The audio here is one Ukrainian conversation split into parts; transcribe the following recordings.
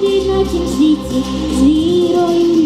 жити на тім світі з вірою,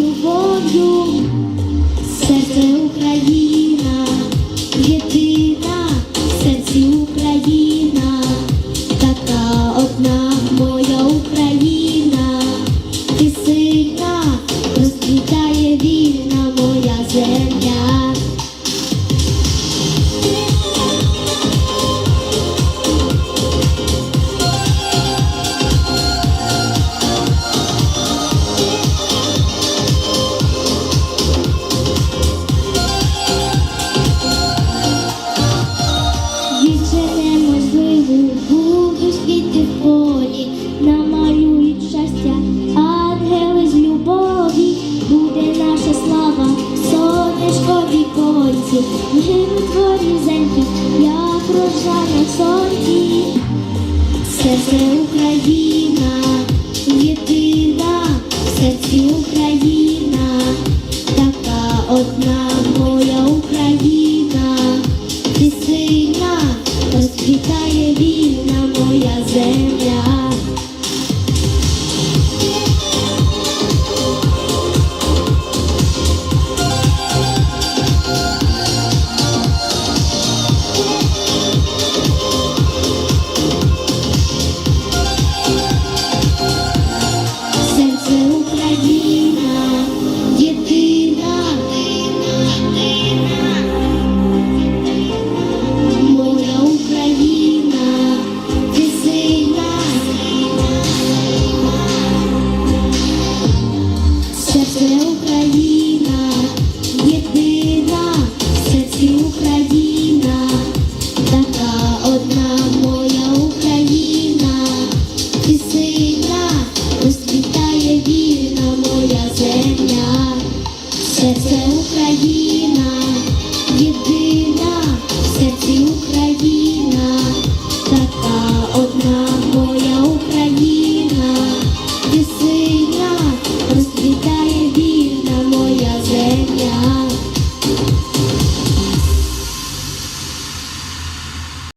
гинуть ворізеньки, як рожа на сонці. Все це Україна, єдина, все це Україна, така одна моя Україна, ти сильна, вільна моя земля. Щастя Україні!